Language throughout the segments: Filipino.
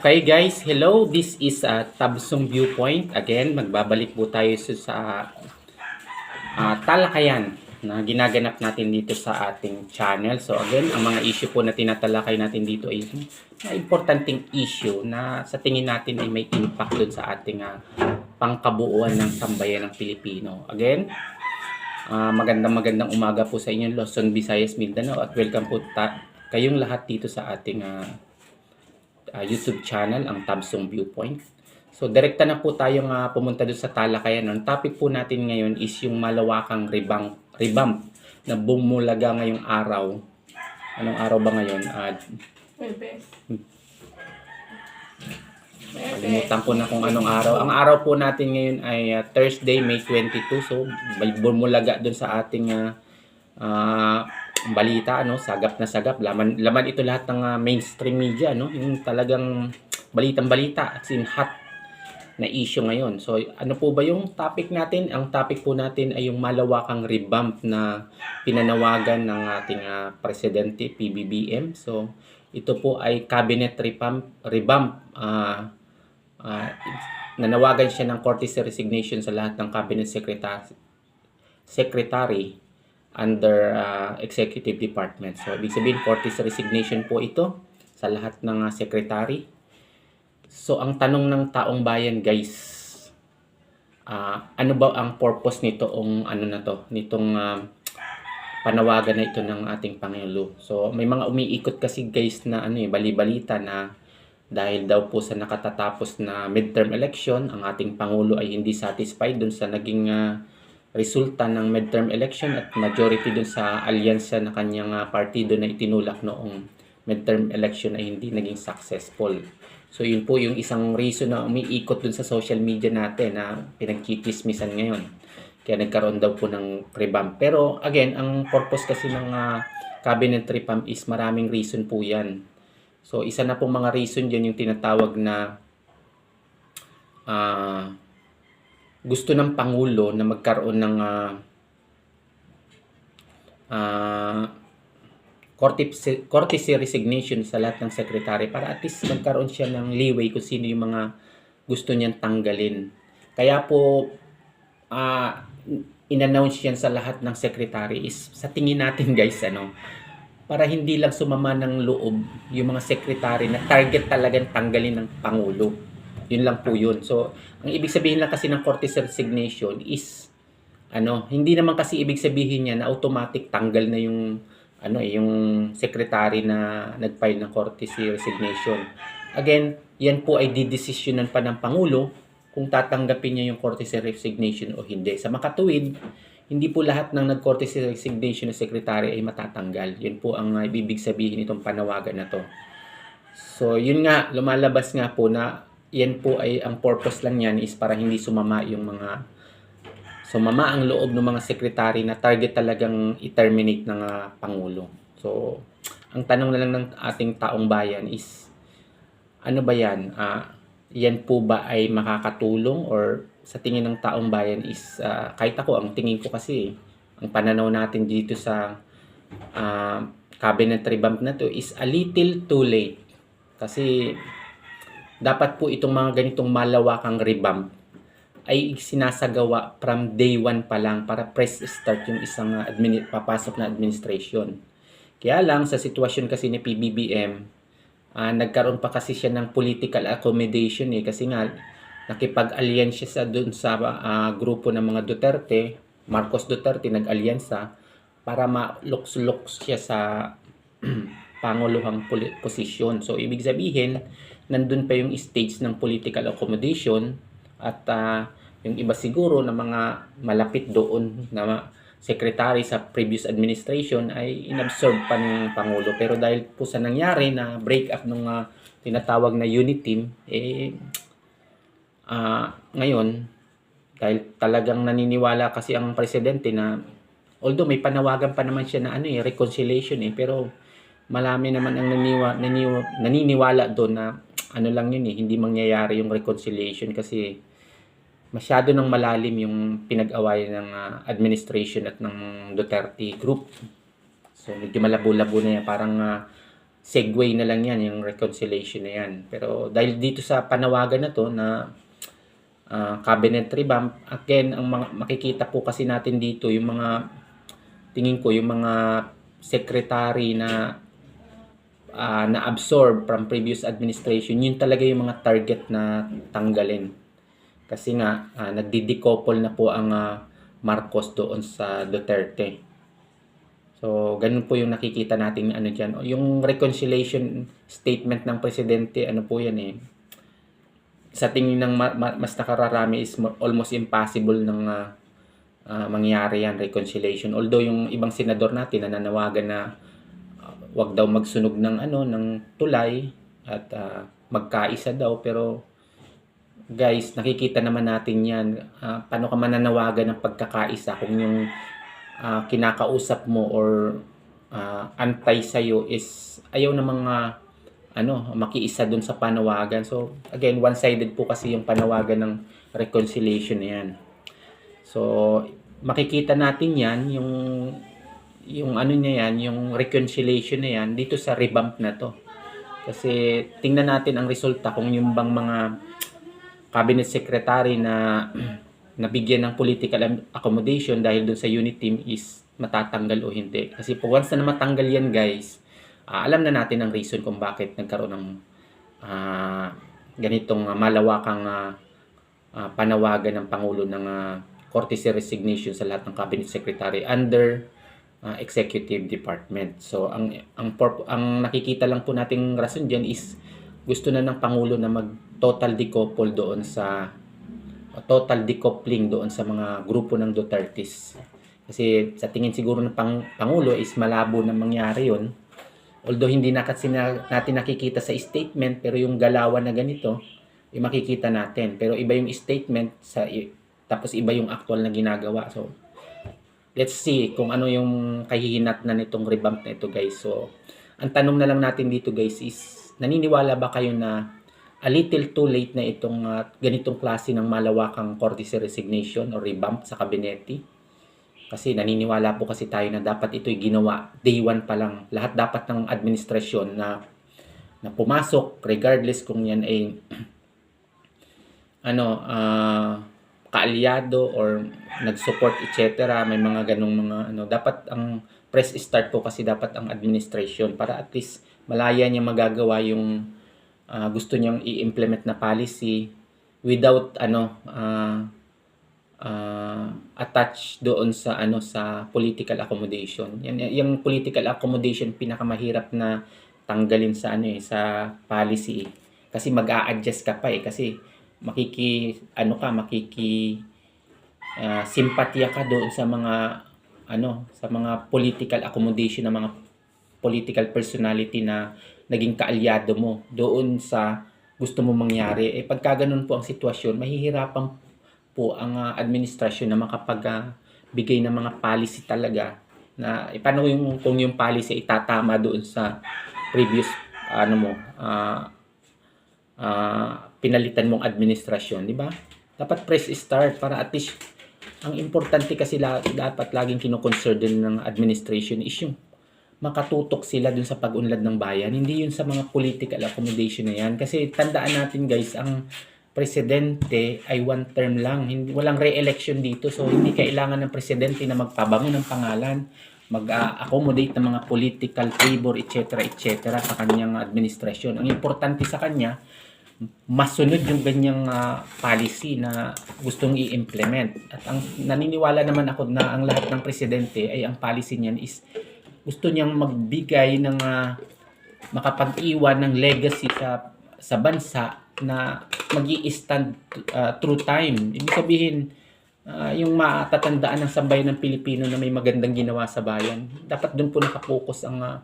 Okay guys, hello. This is uh, Tabsong Viewpoint. Again, magbabalik po tayo sa, sa ah, talakayan na ginaganap natin dito sa ating channel. So again, ang mga issue po na tinatalakay natin dito ay mga importanteng issue na sa tingin natin ay may impact dun sa ating ah, pangkabuuan ng sambayan ng Pilipino. Again, ah, magandang magandang umaga po sa inyo Luzon, Visayas, Mindanao at welcome po kayong lahat dito sa ating ah, uh, YouTube channel, ang Tabsong Viewpoint. So, direkta na po tayong uh, pumunta doon sa talakayan. Ang topic po natin ngayon is yung malawakang revamp, revamp na bumulaga ngayong araw. Anong araw ba ngayon? Uh, Webes. kalimutan ko na kung anong araw. Ang araw po natin ngayon ay uh, Thursday, May 22. So, bumulaga doon sa ating uh, uh, balita, ano, sagap na sagap. Laman, laman ito lahat ng uh, mainstream media, no? Yung talagang balitang-balita, as in hot na issue ngayon. So, ano po ba yung topic natin? Ang topic po natin ay yung malawakang revamp na pinanawagan ng ating uh, presidente, PBBM. So, ito po ay cabinet revamp, revamp uh, uh, nanawagan siya ng courtesy resignation sa lahat ng cabinet secretary, secretary under uh, executive department. So, ibig sabihin, courtesy resignation po ito sa lahat ng uh, secretary. So, ang tanong ng taong bayan, guys, ah, ano ba ang purpose nito ang ano na to, nitong ah, panawagan na ito ng ating Pangulo. So, may mga umiikot kasi guys na ano eh, bali-balita na dahil daw po sa nakatatapos na midterm election, ang ating Pangulo ay hindi satisfied dun sa naging ah, resulta ng midterm election at majority dun sa alyansa na kanyang ah, partido na itinulak noong midterm election ay hindi naging successful. So yun po yung isang reason na umiikot dun sa social media natin na pinagkikismisan ngayon. Kaya nagkaroon daw po ng revamp. Pero again, ang purpose kasi ng ah, cabinet revamp is maraming reason po yan. So isa na pong mga reason dyan yung tinatawag na ah, gusto ng Pangulo na magkaroon ng ah, courtesy, courtesy resignation sa lahat ng secretary para at least magkaroon siya ng leeway kung sino yung mga gusto niyang tanggalin. Kaya po, ah in-announce yan sa lahat ng secretary is sa tingin natin guys, ano, para hindi lang sumama ng loob yung mga secretary na target talagang tanggalin ng Pangulo. Yun lang po yun. So, ang ibig sabihin lang kasi ng courtesy resignation is ano, hindi naman kasi ibig sabihin niya na automatic tanggal na yung ano eh, yung secretary na nag-file ng courtesy resignation. Again, yan po ay didesisyonan pa ng Pangulo kung tatanggapin niya yung courtesy resignation o hindi. Sa makatuwid, hindi po lahat ng nag-courtesy resignation na secretary ay matatanggal. Yun po ang ibig sabihin itong panawagan na to. So, yun nga, lumalabas nga po na yan po ay ang purpose lang yan is para hindi sumama yung mga sumama ang loob ng mga sekretary na target talagang i-terminate ng ah, Pangulo. So, ang tanong na lang ng ating taong bayan is, ano ba yan? Ah, yan po ba ay makakatulong or sa tingin ng taong bayan is, ah, kahit ako, ang tingin ko kasi, ang pananaw natin dito sa ah, cabinet revamp na to is a little too late. Kasi, dapat po itong mga ganitong malawakang revamp ay sinasagawa from day one pa lang para press start yung isang uh, admini- papasok na administration. Kaya lang sa sitwasyon kasi ni PBBM, ah, nagkaroon pa kasi siya ng political accommodation eh kasi nga nakipag-alliance siya sa dun sa ah, grupo ng mga Duterte, Marcos Duterte nag-alyansa para ma-lux-lux siya sa panguluhang posisyon. So ibig sabihin, nandun pa yung stage ng political accommodation at ah, yung iba siguro na mga malapit doon na secretary sa previous administration ay inabsorb pa ng Pangulo. Pero dahil po sa nangyari na break up ng ah, tinatawag na unit team, eh, ah, ngayon, dahil talagang naniniwala kasi ang presidente na although may panawagan pa naman siya na ano eh, reconciliation eh, pero malami naman ang naniwa, naniwa, naniniwala doon na ano lang yun eh, hindi mangyayari yung reconciliation kasi masyado nang malalim yung pinag-awayan ng ah, administration at ng Duterte group. So medyo malabo-labo na yan. Parang ah, segue na lang yan, yung reconciliation na yan. Pero dahil dito sa panawagan na to na ah, cabinet revamp, again, ang mga, makikita po kasi natin dito, yung mga, tingin ko, yung mga secretary na ah, na-absorb from previous administration, yun talaga yung mga target na tanggalin. Kasi nga, uh, nagdi-decouple na po ang ah, Marcos doon sa Duterte. So, ganun po yung nakikita natin ano dyan. Yung reconciliation statement ng presidente, ano po yan eh. Sa tingin ng ma- ma- mas nakararami is mo- almost impossible ng ah, ah, mangyari yan, reconciliation. Although yung ibang senador natin nananawagan na wag daw magsunog ng ano ng tulay at ah, magkaisa daw. Pero guys nakikita naman natin yan. Ah, paano ka mananawagan ng pagkakaisa kung yung ah, kinakausap mo or ah, antay sa'yo is ayaw na mga ano makiisa dun sa panawagan. So again one-sided po kasi yung panawagan ng reconciliation na yan. So makikita natin yan yung yung ano niya yan, yung reconciliation na yan dito sa revamp na to. Kasi tingnan natin ang resulta kung yung bang mga cabinet secretary na nabigyan ng political accommodation dahil doon sa unit team is matatanggal o hindi. Kasi po once na matanggal yan guys, ah, alam na natin ang reason kung bakit nagkaroon ng ah, ganitong ah, malawakang ah, ah, panawagan ng Pangulo ng uh, courtesy resignation sa lahat ng cabinet secretary under uh, executive department. So ang ang ang nakikita lang po nating rason diyan is gusto na ng pangulo na mag total decouple doon sa total decoupling doon sa mga grupo ng Dutertes. Kasi sa tingin siguro ng pang, pangulo is malabo na mangyari 'yon. Although hindi na kasi na, natin nakikita sa statement pero yung galawan na ganito eh, makikita natin. Pero iba yung statement sa tapos iba yung actual na ginagawa. So let's see kung ano yung kahihinat na nitong revamp na ito guys. So, ang tanong na lang natin dito guys is, naniniwala ba kayo na a little too late na itong ah, ganitong klase ng malawakang courtesy resignation or revamp sa kabinete? Kasi naniniwala po kasi tayo na dapat ito'y ginawa day one pa lang. Lahat dapat ng administrasyon na na pumasok regardless kung yan ay ano ah kaalyado or nag-support etc. May mga ganong mga ano dapat ang press start po kasi dapat ang administration para at least malaya niya magagawa yung ah, gusto niyang i-implement na policy without ano ah ah, attached doon sa ano sa political accommodation. Yan yung political accommodation pinakamahirap na tanggalin sa ano eh sa policy eh. Kasi mag-a-adjust ka pa eh kasi makiki ano ka makiki ah, simpatya ka doon sa mga ano sa mga political accommodation ng mga political personality na naging kaalyado mo doon sa gusto mo mangyari. Eh pagka ganun po ang sitwasyon mahihirapan po ang ah, administrasyon na makapagbigay ng mga policy talaga na eh, paano yung kung yung policy itatama doon sa previous ano mo ah ah, pinalitan mong administrasyon, di ba? Dapat press start para at least ang importante kasi la, dapat laging kinoconsider din ng administration is yung makatutok sila dun sa pag-unlad ng bayan. Hindi yun sa mga political accommodation na yan. Kasi tandaan natin guys, ang presidente ay one term lang. Hindi, walang re-election dito. So, hindi kailangan ng presidente na magpabango ng pangalan, mag-accommodate ng mga political favor, etc. etc. sa kanyang administrasyon. Ang importante sa kanya, masunod yung ganyang ah, policy na gustong i-implement. At ang naniniwala naman ako na ang lahat ng presidente ay ang policy niyan is gusto niyang magbigay ng ah, makapag-iwan ng legacy sa sa bansa na mag stand through time. Ibig sabihin, ah, yung matatandaan ng sambayan ng Pilipino na may magandang ginawa sa bayan. Dapat doon po nakapokus ang ah,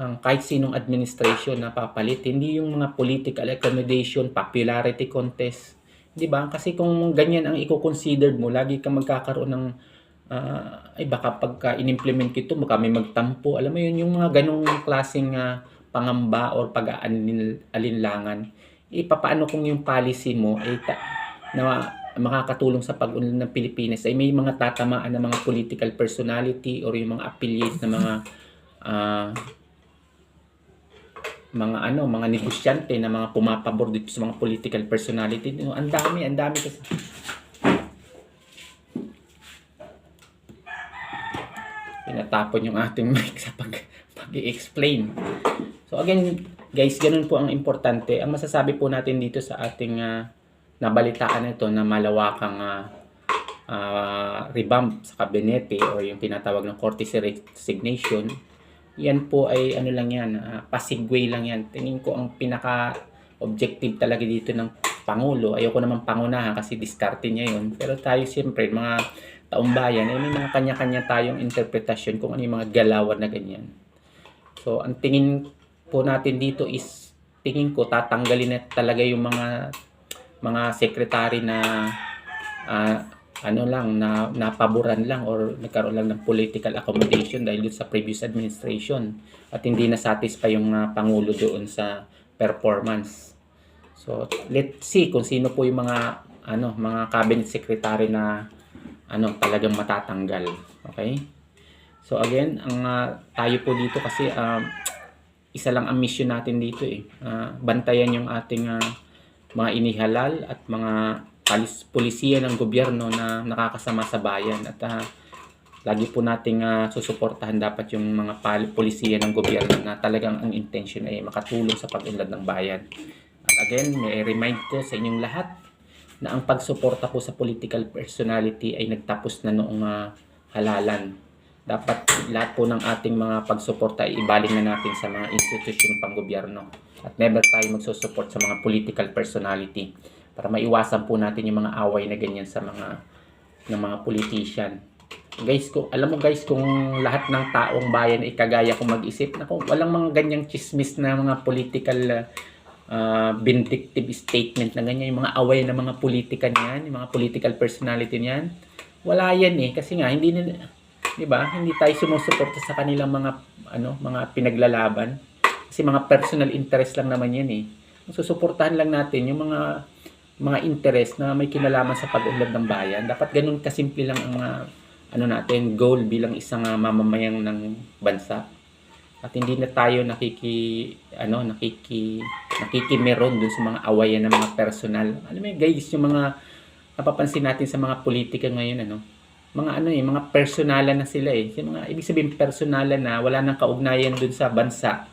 ang kahit sinong administration na papalit, hindi yung mga political accommodation, popularity contest. 'Di ba? Kasi kung ganyan ang i-considered mo, lagi kang magkakaroon ng ah, ay baka pagka in-implement ito, baka may magtampo. Alam mo yun, yung mga ganong klaseng ah, pangamba or pag-alinlangan. Eh, papaano kung yung policy mo ay ta- na makakatulong sa pag-unlad ng Pilipinas ay may mga tatamaan ng mga political personality or yung mga affiliate na mga ah, mga ano, mga negosyante na mga pumapabor dito sa mga political personality. Know, Ang dami, ang dami kasi. Pinatapon yung ating mic sa pag, pag-i-explain. So again, guys, ganun po ang importante. Ang masasabi po natin dito sa ating ah, nabalitaan ito na malawakang ah, ah, revamp sa kabinete o yung tinatawag ng courtesy resignation, yan po ay ano lang yan, uh, pasigway lang yan. Tingin ko ang pinaka objective talaga dito ng Pangulo, ayoko naman pangunahan kasi diskarte niya yun. Pero tayo siyempre, mga taong bayan, ay may mga kanya-kanya tayong interpretasyon kung ano yung mga galawan na ganyan. So, ang tingin po natin dito is, tingin ko, tatanggalin na talaga yung mga mga sekretary na ah, ano lang, na napaboran lang or nagkaroon lang ng political accommodation dahil sa previous administration at hindi na satisfy yung ah, Pangulo doon sa performance. So, let's see kung sino po yung mga ano, mga cabinet secretary na ano, talagang matatanggal. Okay? So again, ang ah, tayo po dito kasi um, isa lang ang mission natin dito eh. Ah, bantayan yung ating ah, mga inihalal at mga palis, pulisiya ng gobyerno na nakakasama sa bayan at ah, lagi po nating ah, susuportahan dapat yung mga pulisiya ng gobyerno na talagang ang intention ay makatulong sa pag-unlad ng bayan. At again, may remind ko sa inyong lahat na ang pagsuporta po sa political personality ay nagtapos na noong ah, halalan. Dapat lahat po ng ating mga pagsuporta ay ibaling na natin sa mga institusyon pang gobyerno. At never tayo magsusupport sa mga political personality para maiwasan po natin yung mga away na ganyan sa mga ng mga politician. Guys, kung alam mo guys kung lahat ng taong bayan ay kagaya kong mag-isip, nako, walang mga ganyang chismis na mga political uh, vindictive statement na ganyan, yung mga away ng mga politika niyan, yung mga political personality niyan. Wala yan eh kasi nga hindi nila 'di ba? Hindi tayo sumusuporta sa kanilang mga ano, mga pinaglalaban. Kasi mga personal interest lang naman 'yan eh. Susuportahan lang natin yung mga mga interest na may kinalaman sa pag-unlad ng bayan. Dapat ganun kasimple lang ang mga ano natin goal bilang isang uh, mamamayang ng bansa. At hindi na tayo nakiki ano nakiki nakikimeron dun sa mga awayan ng mga personal. Alam mo guys, yung mga napapansin natin sa mga politika ngayon ano, mga ano eh, mga personalan na sila eh. Yung mga ibig sabihin personalan na wala nang kaugnayan dun sa bansa.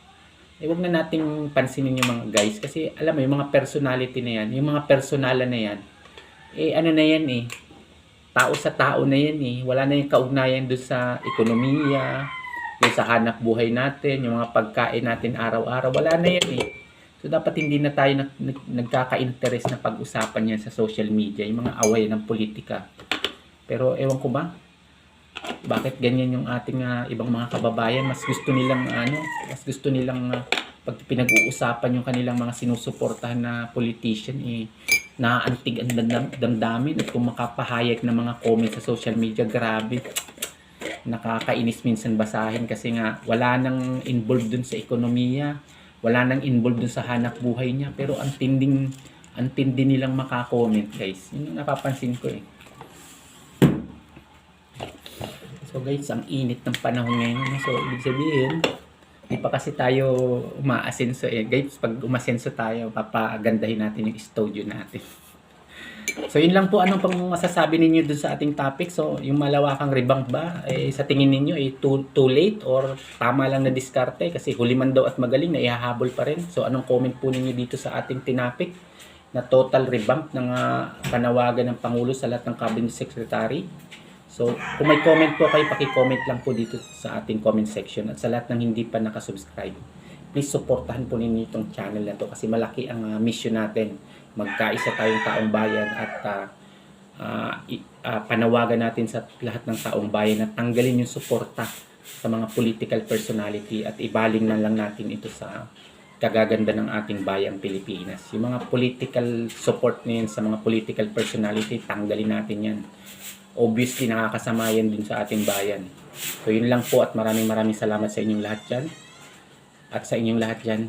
Eh wag na nating pansinin yung mga guys kasi alam mo yung mga personality na yan, yung mga personalan na yan. Eh ano na yan eh. Tao sa tao na yan eh. Wala na yung kaugnayan dun sa ekonomiya, dun sa hanap buhay natin, yung mga pagkain natin araw-araw. Wala na yan eh. So dapat hindi na tayo nag, nag, nagkaka-interest na pag-usapan yan sa social media, yung mga away ng politika. Pero ewan ko ba, bakit ganyan yung ating ah, ibang mga kababayan, mas gusto nilang ano, mas gusto nilang ah, pag pinag-uusapan yung kanilang mga sinusuportahan na politician eh naantig ang damdam, damdamin at kung makapahayag ng mga comments sa social media, grabe nakakainis minsan basahin kasi nga wala nang involved dun sa ekonomiya, wala nang involved dun sa hanap buhay niya, pero ang tinding ang tindi nilang makakomment guys. Yun yung napapansin ko eh. So guys, ang init ng panahon ngayon. So, ibig sabihin, di pa kasi tayo umaasenso eh. Guys, pag umasenso tayo, papagandahin natin yung studio natin. So, yun lang po. Anong pang masasabi ninyo dun sa ating topic? So, yung malawakang rebound ba, eh, sa tingin ninyo, eh, too, too late or tama lang na diskarte? Kasi huli man daw at magaling na ihahabol pa rin. So, anong comment po ninyo dito sa ating tinapik na total revamp ng ah, panawagan ng Pangulo sa lahat ng Cabinet Secretary? So, kung may comment po kayo, paki-comment lang po dito sa ating comment section. At sa lahat ng hindi pa nakasubscribe, please supportahan po ninyo itong channel na to kasi malaki ang ah, mission natin. Magkaisa tayong taong bayan at ah, i- ah, panawagan natin sa lahat ng taong bayan na tanggalin yung suporta sa mga political personality at ibaling na lang natin ito sa kagaganda ng ating bayang Pilipinas. Yung mga political support na sa mga political personality, tanggalin natin yan obviously nakakasama yan din sa ating bayan. So yun lang po at maraming maraming salamat sa inyong lahat dyan. At sa inyong lahat dyan.